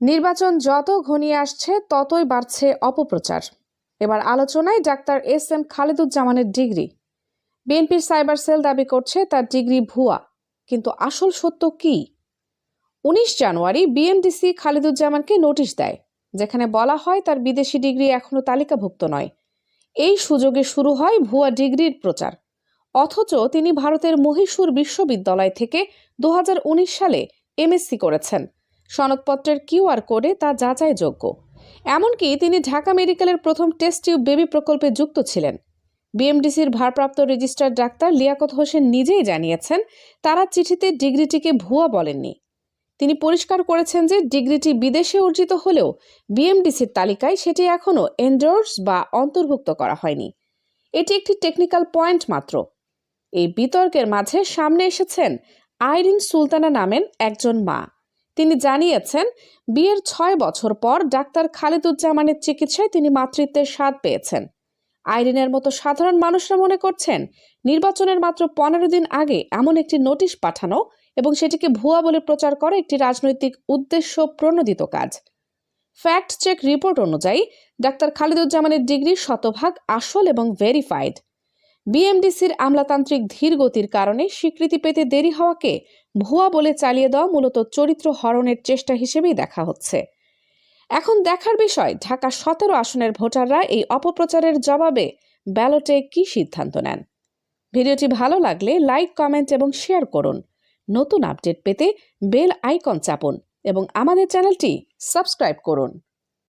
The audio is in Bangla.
নির্বাচন যত ঘনিয়ে আসছে, ততই বাড়ছে অপপ্রচার। এবার আলোচনায় ডাক্তার এস এম খালেদুজ্জামানের ডিগ্রি। বিএনপির সাইবার সেল দাবি করছে তার ডিগ্রি ভুয়া, কিন্তু আসল সত্য কি? উনিশ জানুয়ারি বিএমডিসি খালেদুজ্জামানকে নোটিশ দেয়, যেখানে বলা হয় তার বিদেশি ডিগ্রি এখনও তালিকাভুক্ত নয়। এই সুযোগে শুরু হয় ভুয়া ডিগ্রির প্রচার। অথচ তিনি ভারতের মহীশূর বিশ্ববিদ্যালয় থেকে দু হাজার উনিশ সালে এমএসসি করেছেন। সনদপত্রের কিউআর কোডে তা যাচাইযোগ্য। এমনকি তিনি ঢাকা মেডিকেলের প্রথম টেস্ট টিউব বেবি প্রকল্পে যুক্ত ছিলেন। বিএমডিসির ভারপ্রাপ্ত রেজিস্ট্রার ডাক্তার লিয়াকত হোসেন নিজেই জানিয়েছেন, তারা চিঠিতে ডিগ্রিটিকে ভুয়া বলেননি। তিনি পরিষ্কার করেছেন যে ডিগ্রিটি বিদেশে অর্জিত হলেও বিএমডিসির তালিকায় সেটি এখনও এন্ডোর্স বা অন্তর্ভুক্ত করা হয়নি। এটি একটি টেকনিক্যাল পয়েন্ট মাত্র। এই বিতর্কের মাঝে সামনে এসেছেন আইরিন সুলতানা নামেন একজন মা। তিনি জানিয়েছেন, বিয়ের ছয় বছর পর ডাক্তার খালেদুজ্জামানের চিকিৎসায় তিনি মাতৃত্বের স্বাদ পেয়েছেন। আইরিনের মতো সাধারণ মানুষরা মনে করছেন, নির্বাচনের মাত্র পনেরো দিন আগে এমন একটি নোটিশ পাঠানো এবং সেটিকে ভুয়া বলে প্রচার করা একটি রাজনৈতিক উদ্দেশ্য প্রণোদিত কাজ। ফ্যাক্ট চেক রিপোর্ট অনুযায়ী, ডাক্তার খালিদুজ্জামানের ডিগ্রি শতভাগ আসল এবং ভেরিফাইড বিএমডিসির আমলাতান্ত্রিক ধীর গতির কারণে স্বীকৃতি পেতে দেরি হওয়াকে ভুয়া বলে চালিয়ে দেওয়া মূলত চরিত্র হরণের চেষ্টা হিসেবেই দেখা হচ্ছে। এখন দেখার বিষয়, ঢাকা সতেরো আসনের ভোটাররা এই অপপ্রচারের জবাবে ব্যালটে কি সিদ্ধান্ত নেন? ভিডিওটি ভালো লাগলে লাইক, কমেন্ট এবং শেয়ার করুন। নতুন আপডেট পেতে বেল আইকন চাপুন এবং আমাদের চ্যানেলটি সাবস্ক্রাইব করুন।